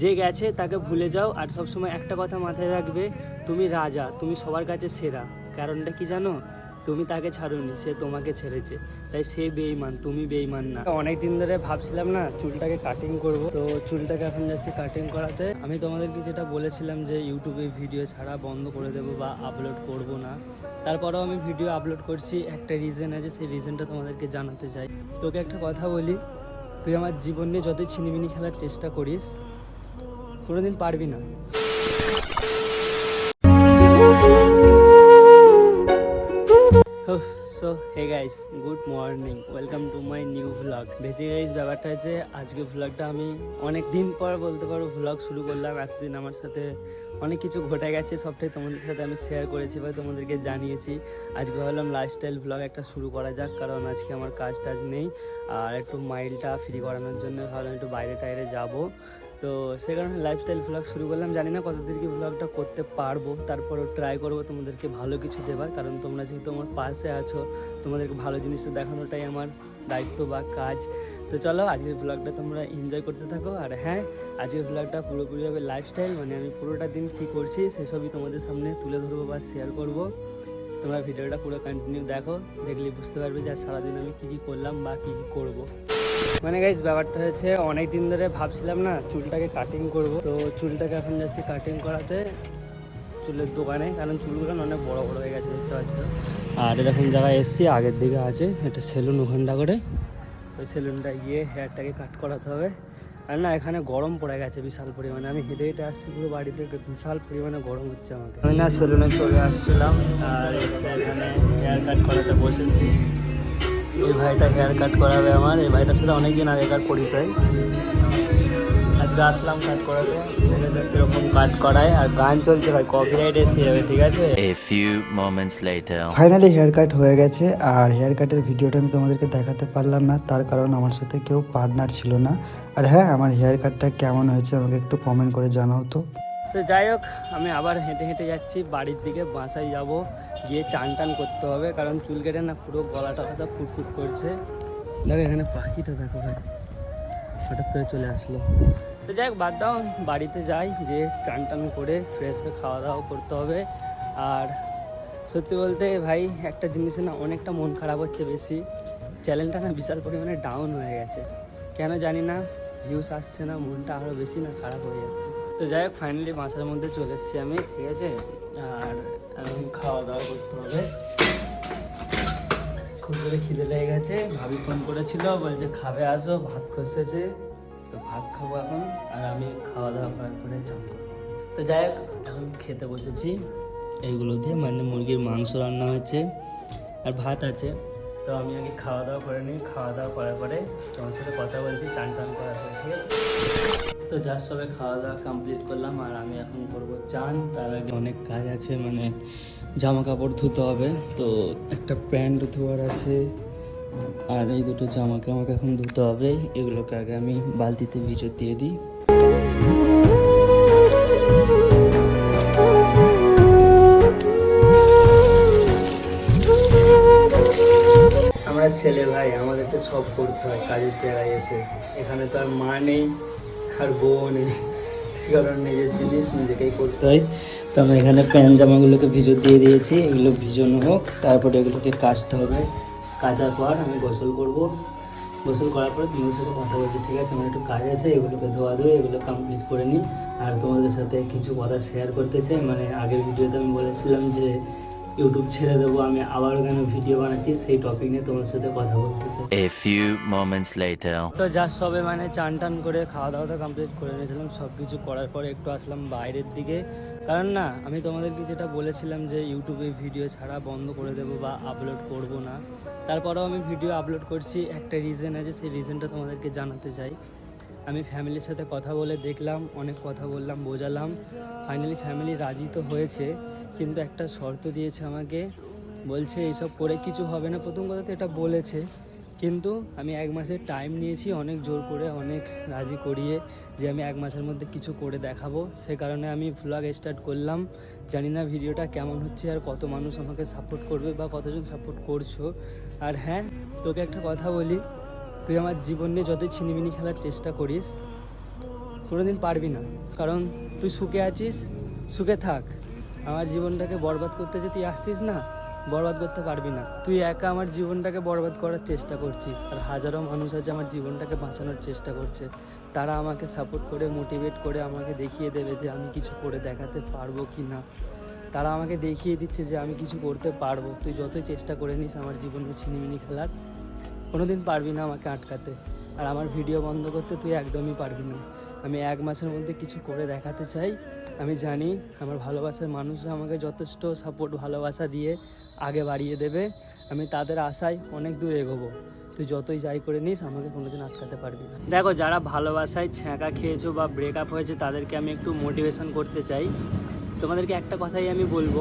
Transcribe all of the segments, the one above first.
যে গেছে তাকে ভুলে যাও আর সবসময় একটা কথা মাথায় রাখবে, তুমি রাজা, তুমি সবার কাছে সেরা। কারণটা কি জানো? তুমি তাকে ছাড়োনি, সে তোমাকে ছেড়েছে। তাই সে বেইমান তুমি বেইমান না। অনেক দিন ধরে ভাবছিলাম না, চুলটাকে কাটিং করব। তো চুলটাকে এখন যাচ্ছি কাটিং করাতে। আমি তোমাদেরকে যেটা বলেছিলাম যে ইউটিউবে ভিডিও ছাড়া বন্ধ করে দেবো বা আপলোড করব না। তারপরেও আমি ভিডিও আপলোড করছি। একটা রিজন আছে, সেই রিজনটা তোমাদেরকে জানাতে চাই। তোকে একটা কথা বলি, তুই আমার জীবন নিয়ে যতই ছিনিমিনি খেলার চেষ্টা করিস কোনোদিন পারবি না। So hey guys good morning welcome to my new vlog basic guys ব্যাপারটা হচ্ছে, আজকে ভ্লগটা আমি অনেক দিন পর বলতে পারো ভ্লগ শুরু করলাম। এতদিন আমার সাথে অনেক কিছু ঘটে গেছে, সবটাই তোমাদের সাথে আমি শেয়ার করেছি বা তোমাদেরকে জানিয়েছি। আজকে ভাবলাম লাইফস্টাইল ভ্লগ একটা শুরু করা যাক, কারণ আজকে আমার কাজ টাজ নেই। আর একটু মাইলটা ফ্রি করানোর জন্য ভাবলাম একটু বাইরে টাইরে যাব। তো সে কারণে লাইফস্টাইল ভ্লগ শুরু করলাম। জানি না কতদিন কি ভ্লগটা করতে পারব। তারপরেও ট্রাই করব তোমাদেরকে ভালো কিছু দেবার। কারণ তোমরা যেহেতু আমার পাশে আছো, তোমাদেরকে ভালো জিনিসটা দেখানোটাই আমার দায়িত্ব বা কাজ। তো চলো, আজকের ভ্লগটা তোমরা এনজয় করতে থাকো। আর হ্যাঁ আজকের ভ্লগটা পুরোপুরিভাবে লাইফস্টাইল মানে আমি পুরোটা দিন কী করছি সেসবই তোমাদের সামনে তুলে ধরবো বা শেয়ার করব। তোমরা ভিডিওটা পুরো কন্টিনিউ দেখো, দেখলে বুঝতে পারবে যে সারাদিন আমি কী কী করলাম বা কী কী করব। মানে গাইজ ব্যাপারটা হয়েছে অনেক দিন ধরে ভাবছিলাম না চুলটাকে কাটিং করব। তো চুলটাকে এখন যাচ্ছি কাটিং করাতে চুলের দোকানে, কারণ চুলগুলো অনেক বড় বড় হয়ে গেছে দেখতে পাচ্ছ আর এরকম জায়গায় এসছি, আগের দিকে আছে, একটা সেলুন ওখানটা করে। ওই সেলুনটা গিয়ে হেয়ারটাকে কাট করাতে হবে। আর না, এখানে গরম পড়ে গেছে বিশাল পরিমাণে। আমি হেঁটে হেঁটে আসছি, পুরো বাড়ি থেকে বিশাল পরিমাণে গরম হচ্ছে আমাকে। আমি না সেলুনে চলে আসছিলাম, আর এসে এখানে হেয়ার কাট করাতে বসেছি। এই ভাইটা হেয়ার কাট করাবে আমার। এই ভাইটার সাথে অনেকদিন আগেকার পরিচয়। আজকে আসলাম কাট করাতে। দেখে যাক কীরকম কাট করায়। আর গান চলছে ভাই কপিরাইট এসে যাবে ঠিক আছে? A few moments later. Finally hair cut হয়ে গেছে। আর হেয়ার কাটের ভিডিওটা আমি তোমাদেরকে দেখাতে পারলাম না। তার কারণ আমার সাথে কেউ পার্টনার ছিল না। আর হ্যাঁ আমার হেয়ার কাটটা কেমন হয়েছে আমাকে একটু কমেন্ট করে জানাও তো। তো যাই হোক আমি আবার হেঁটে হেঁটে যাচ্ছি। বাড়ির দিকে বাসায় যাব। গিয়ে চান টান করতে হবে কারণ চুল কেটে না পুরো গলাটা কথা ফুটফুট করছে। দেখো এখানে পাখিটা দেখো ভাই। হঠাৎ করে চলে আসলো। তো যাই হোক বাদ দাও বাড়িতে যাই যে চান টান করে ফ্রেশ হয়ে খাওয়া দাওয়া করতে হবে। আর সত্যি বলতে ভাই একটা জিনিসে না অনেকটা মন খারাপ হচ্ছে বেশি। চ্যানেলটা না বিশাল পরিমাণে ডাউন হয়ে গেছে। কেন জানি না ভিউস আসছে না মনটা আরও বেশি না খারাপ হয়ে যাচ্ছে। তো যাই হোক ফাইনালি বাসার মধ্যে চলে এসেছি আমি ঠিক আছে? আর এখন খাওয়া দাওয়া করতে হবে। খুব জোরে খিদে লেগে গেছে। ভাবি ফোন করেছিল বলছে খাবে, আসো, ভাত খসেছে। তো ভাত খাব এখন, আর আমি খাওয়া দাওয়া করার পরে চান করব। তো যাই হোক, এখন খেতে বসেছি। এইগুলো দিয়ে মানে মুরগির মাংস রান্না হয়েছে, আর ভাত আছে। তো আমি আগে খাওয়া দাওয়া করে নিই। খাওয়া দাওয়া করার পরে তোমার সাথে কথা বলছি, চান টান করার পরে, ঠিক আছে? তো যার সবাই খাওয়া দাওয়া কমপ্লিট করলাম আর আমি এখন করব চান। তার আগে অনেক কাজ আছে মানে জামা কাপড় ধুতে হবে। তো একটা প্যান্ট ধোয়ার আছে, আর এই দুটো জামাকে আমাকে এখন ধুতে হবে। এগুলোকে আগে আমি বালতিতে ভিজো দিয়ে দিই। আমরা ছেলে ভাই, আমাদেরকে সব করতে হয়, কাজের জায়গায় এসে। এখানে তো আর মা নেই। আর বউ নেই, সে কারণে নিজের জিনিস নিজেকেই করতে হয়। তো আমরা এখানে প্যান্ট জামাগুলোকে ভিজো দিয়ে দিয়েছি, এগুলো ভিজানো হোক, তারপরে এগুলোকে কাচতে হবে। কাচার পর আমি গোসল করব। গোসল করার পরে তোমাদের সাথে কথা বলছি, ঠিক আছে, আমার একটু কাজ আছে, এগুলোকে ধোয়া ধুয়ে এগুলো কমপ্লিট করে নিই আর তোমাদের সাথে কিছু কথা শেয়ার করতে চাই। মানে আগের ভিডিওতে আমি বলেছিলাম যে ইউটিউব ছেড়ে দেবো আমি আবার কেন ভিডিও বানাচ্ছি সেই টপিক নিয়ে তোমার সাথে কথা বলতে চাই। A few moments later. তো যার সবে মানে চান টান করে খাওয়া দাওয়াটা কমপ্লিট করে নিয়েছিলাম সব কিছু করার পরে একটু আসলাম বাইরের দিকে। কারণ না আমি তোমাদেরকে যেটা বলেছিলাম যে ইউটিউবে ভিডিও ছাড়া বন্ধ করে দেবো বা আপলোড করব না তারপরেও আমি ভিডিও আপলোড করছি। একটা রিজন আছে সেই রিজনটা তোমাদেরকে জানাতে চাই। আমি ফ্যামিলির সাথে কথা বলে দেখলাম অনেক কথা বললাম বোঝালাম। ফাইনালি ফ্যামিলি রাজি তো হয়েছে। কিন্তু একটা শর্ত দিয়েছে আমাকে। বলছে, এইসব করে কিছু হবে না। প্রথম কথা তো এটা বলেছে। কিন্তু আমি এক মাসের টাইম নিয়েছি, অনেক জোর করে, অনেক রাজি করিয়ে যে আমি এক মাসের মধ্যে কিছু করে দেখাবো। সে কারণে আমি ভ্লগ স্টার্ট করলাম। জানি না ভিডিওটা কেমন হচ্ছে আর কত মানুষ আমাকে সাপোর্ট করবে বা কতজন সাপোর্ট করছ। আর হ্যাঁ তোকে একটা কথা বলি, তুই আমার জীবন নিয়ে যতই ছিনিমিনি খেলার চেষ্টা করিস, কোনোদিন পারবি না। কারণ তুই সুখে আছিস, সুখে থাক। আমার জীবনটাকে বরবাদ করতে যে তুই আসছিস না, বরবাদ করতে পারবি না। তুই একা আমার জীবনটাকে বরবাদ করার চেষ্টা করছিস, আর হাজারো মানুষ আছে আমার জীবনটাকে বাঁচানোর চেষ্টা করছে। তারা আমাকে সাপোর্ট করে মোটিভেট করে আমাকে দেখিয়ে দেবে যে আমি কিছু করে দেখাতে পারব কি না। তারা আমাকে দেখিয়ে দিচ্ছে যে আমি কিছু করতে পারব। তুই যতই চেষ্টা করে নিস আমার জীবনে ছিনিমিনি খেলার, কোনোদিন পারবি না আমাকে আটকাতে। আর আমার ভিডিও বন্ধ করতে তুই একদমই পারবি না। আমি এক মাসের মধ্যে কিছু করে দেখাতে চাই। আমি জানি আমার ভালোবাসার মানুষরা আমাকে যথেষ্ট সাপোর্ট ভালোবাসা দিয়ে আগে বাড়িয়ে দেবে। আমি তাদের আশায় অনেক দূর এগোবো। তুই যতই যাই করে নিস, আমাকে কোনোদিন আটকাতে পারবি না। দেখো, যারা ভালোবাসায় ছ্যাঁকা খেয়েছো বা ব্রেকআপ হয়েছে, তাদেরকে আমি একটু মোটিভেশন করতে চাই। তোমাদেরকে একটা কথাই আমি বলব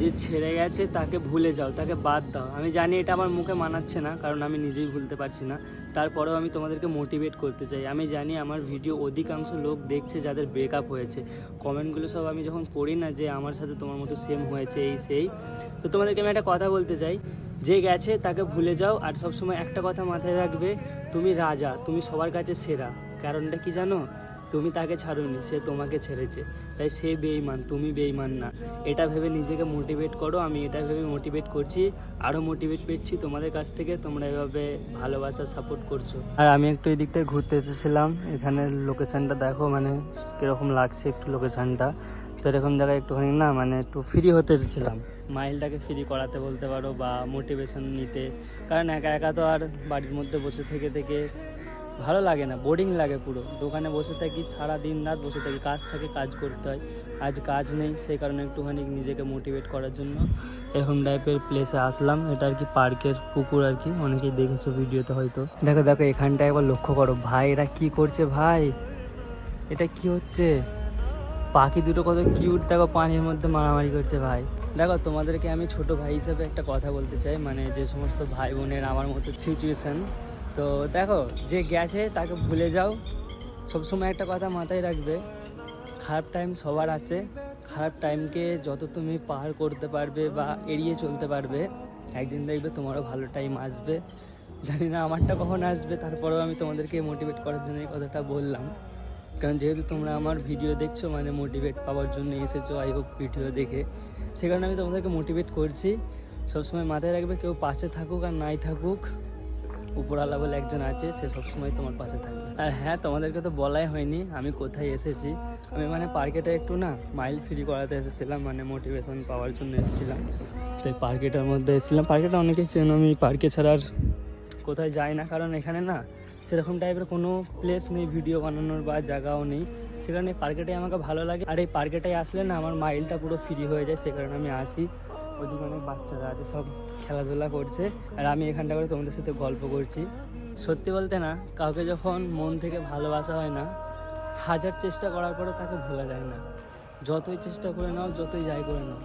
যে ছেড়ে গেছে তাকে ভুলে যাও, তাকে বাদ দাও। আমি জানি এটা আমার মুখে মানাচ্ছে না, কারণ আমি নিজেই ভুলতে পারছি না। তারপরেও আমি তোমাদেরকে মোটিভেট করতে চাই। আমি জানি আমার ভিডিও অধিকাংশ লোক দেখছে যাদের ব্রেকআপ হয়েছে। কমেন্টগুলো সব আমি যখন পড়ি না যে আমার সাথে তোমার মতো সেম হয়েছে, এই সেই। তো তোমাদেরকে আমি একটা কথা বলতে চাই। যে গেছে তাকে ভুলে যাও, আর সবসময় একটা কথা মাথায় রাখবে, তুমি রাজা, তুমি সবার কাছে সেরা। কারণটা কি জানো? তুমি তাকে ছাড়োনি, সে তোমাকে ছেড়েছে। তাই সে বেইমান তুমি বেইমান না। এটা ভেবে নিজেকে মোটিভেট করো, আমি এটা ভেবে মোটিভেট করছি আরও মোটিভেট পেয়েছি তোমাদের কাছ থেকে, তোমরা এভাবে ভালোবাসা সাপোর্ট করছ। আর আমি একটু এই দিকটায় ঘুরতে এসেছিলাম, এখানে লোকেশানটা দেখো মানে কীরকম লাগছে একটু লোকেশানটা তো এরকম জায়গায় একটুখানি না মানে একটু ফ্রি হতে এসেছিলাম। মাইলটাকে ফ্রি করাতে বলতে পারো বা মোটিভেশন নিতে। কারণ একা একা তো আর বাড়ির মধ্যে বসে থেকে থেকে ভালো লাগে না বোরিং লাগে পুরো। দোকানে বসে থাকি সারা দিন রাত বসে থাকি, কাজ থাকে, কাজ করতে হয়। আজ কাজ নেই সেই কারণে একটুখানি নিজেকে মোটিভেট করার জন্য এরকম টাইপের প্লেসে আসলাম। এটা আর কি পার্কের পুকুর আর কি, অনেকেই দেখেছ ভিডিওতে হয়তো। দেখো দেখো এখানটা একবার লক্ষ্য করো। ভাই, এরা কি করছে ভাই? এটা কি হচ্ছে? পাখি দুটো কত কিউট দেখো, পানির মধ্যে মারামারি করছে ভাই। দেখো, তোমাদেরকে আমি ছোট ভাই হিসেবে একটা কথা বলতে চাই। মানে যে সমস্ত ভাই বোনের আমার মতো সিচুয়েশন তো দেখো, যে গেছে তাকে ভুলে যাও। সবসময় একটা কথা মাথায় রাখবে, খারাপ টাইম সবার আছে। খারাপ টাইমকে যত তুমি পার করতে পারবে বা এড়িয়ে চলতে পারবে, একদিন দেখবে তোমারও ভালো টাইম আসবে। জানি না আমারটা কখন আসবে, তারপরেও আমি তোমাদেরকে মোটিভেট করার জন্য এই কথাটা বললাম। কারণ যেহেতু তোমরা আমার ভিডিও দেখছ মানে মোটিভেট পাওয়ার জন্য এসেছ আই হোপ ভিডিও দেখে, সে কারণে আমি তোমাদেরকে মোটিভেট করছি। সবসময় মাথায় রাখবে কেউ পাশে থাকুক আর নাই থাকুক। উপরওয়ালা বলে একজন আছে, সে সবসময় তোমার পাশে থাকবে। আর হ্যাঁ তোমাদেরকে তো বলাই হয়নি, আমি কোথায় এসেছি? আমি মানে পার্কেটা একটু না মাইল ফ্রি করাতে এসেছিলাম মানে মোটিভেশন পাওয়ার জন্য এসেছিলাম। তাই পার্কেটার মধ্যে এসেছিলাম। পার্কেটা অনেকেই চেন, আমি পার্কে ছাড়া আর কোথায় যাই না, কারণ এখানে না সেরকম টাইপের কোনো প্লেস নেই ভিডিও বানানোর বা জায়গাও নেই। সে কারণে পার্কেটাই আমাকে ভালো লাগে। আর এই পার্কেটাই আসলে না আমার মাইলটা পুরো ফ্রি হয়ে যায়, সে কারণে আমি আসি। ওদিকে অনেক বাচ্চারা আছে, সব খেলাধুলা করছে। আর আমি এখানটা করে তোমাদের সাথে গল্প করছি। সত্যি বলতে না, কাউকে যখন মন থেকে ভালোবাসা হয় না, হাজার চেষ্টা করার পরে তাকে ভোলা যায় না। যতই চেষ্টা করে নাও, যতই যাই করে নাও।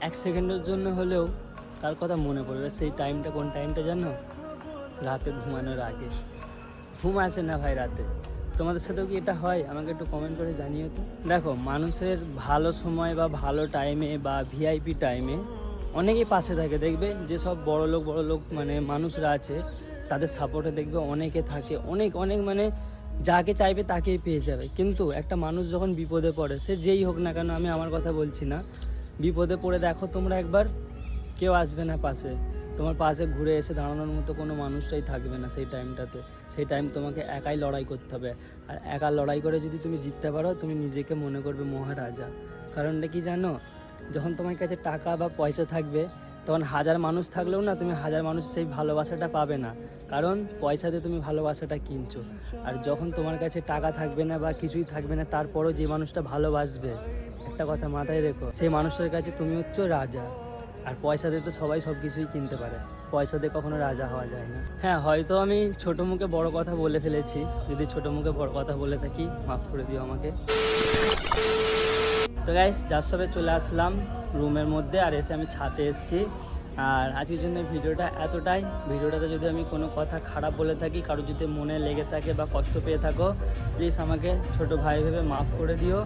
এক সেকেন্ডের জন্য হলেও তার কথা মনে পড়বে সেই টাইমটা কোন টাইমটা জানো? রাতে ঘুমানোর আগে। ঘুম আসে না ভাই রাতে। তোমাদের সাথেও কি এটা হয়? আমাকে একটু কমেন্ট করে জানিও তো। দেখো, মানুষের ভালো সময় বা ভালো টাইমে বা ভিআইপি টাইমে অনেকেই পাশে থাকে। দেখবে যেসব বড় লোক বড় লোক মানে মানুষরা আছে, তাদের সাপোর্টে দেখবে অনেকে থাকে। অনেক অনেক মানে যাকে চাইবে তাকেই পেয়ে যাবে। কিন্তু একটা মানুষ যখন বিপদে পড়ে, সে যেই হোক না কেন, আমি আমার কথা বলছি না। বিপদে পড়ে দেখো তোমরা একবার, কেউ আসবে না পাশে। তোমার পাশে ঘুরে এসে দাঁড়ানোর মতো কোনো মানুষটাই থাকবে না সেই টাইমটাতে সেই টাইম তোমাকে একাই লড়াই করতে হবে। আর একা লড়াই করে যদি তুমি জিততে পারো, তুমি নিজেকে মনে করবে মহারাজা। কারণটা কি জানো? যখন তোমার কাছে টাকা বা পয়সা থাকবে, তখন হাজার মানুষ থাকলেও না তুমি হাজার মানুষ সেই ভালোবাসাটা পাবে না। কারণ পয়সাতে তুমি ভালোবাসাটা কিনছো। আর যখন তোমার কাছে টাকা থাকবে না বা কিছুই থাকবে না, তারপরও যে মানুষটা ভালোবাসবে, একটা কথা মাথায় রেখো, সেই মানুষটার কাছে তুমি হচ্ছ রাজা। আর পয়সাতে তো সবাই সব কিছুই কিনতে পারে। পয়সা দিয়ে কখনো রাজা হওয়া যায় না। হ্যাঁ হয়তো আমি ছোট মুখে বড় কথা বলে ফেলেছি। যদি ছোট মুখে বড় কথা বলে থাকি, মাফ করে দিও আমাকে। তো গাইস যার সবে চলে আসলাম। রুমের মধ্যে, আর এসে আমি ছাতে এসেছি। আর আজকের জন্য ভিডিওটা এতটাই। ভিডিওটাতে যদি আমি কোনো কথা খারাপ বলে থাকি কারও যদি মনে লেগে থাকে বা কষ্ট পেয়ে থাকো প্লিজ আমাকে ছোট ভাই ভেবে মাফ করে দিও।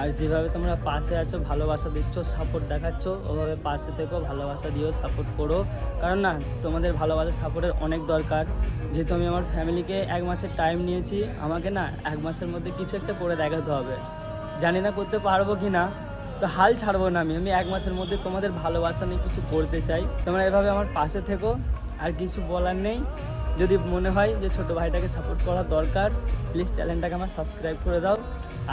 আর যেভাবে তোমরা পাশে আছো, ভালোবাসা দিচ্ছ সাপোর্ট দেখাচ্ছ, ওভাবে পাশে থেকো, ভালোবাসা দিও সাপোর্ট করো। কারণ না, তোমাদের ভালোবাসা সাপোর্টের অনেক দরকার। যেহেতু আমি আমার ফ্যামিলিকে এক মাসের টাইম নিয়েছি, আমাকে না এক মাসের মধ্যে কিছু একটা করে দেখাতে হবে। জানি না করতে পারব কি না তো হাল ছাড়বো না আমি। আমি এক মাসের মধ্যে তোমাদের ভালোবাসা নিয়ে কিছু করতে চাই। তোমরা এভাবে আমার পাশে থেকো, আর কিছু বলার নেই। যদি মনে হয় যে ছোটো ভাইটাকে সাপোর্ট করা দরকার প্লিজ চ্যানেলটাকে আমার সাবস্ক্রাইব করে দাও।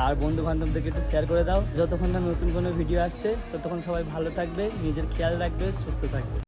আর বন্ধু বান্ধবদেরকে একটু শেয়ার করে দাও। যতক্ষণ না নতুন কোনো ভিডিও আসছে, ততক্ষণ সবাই ভালো থাকবে, নিজের খেয়াল রাখবে, সুস্থ থাকবে।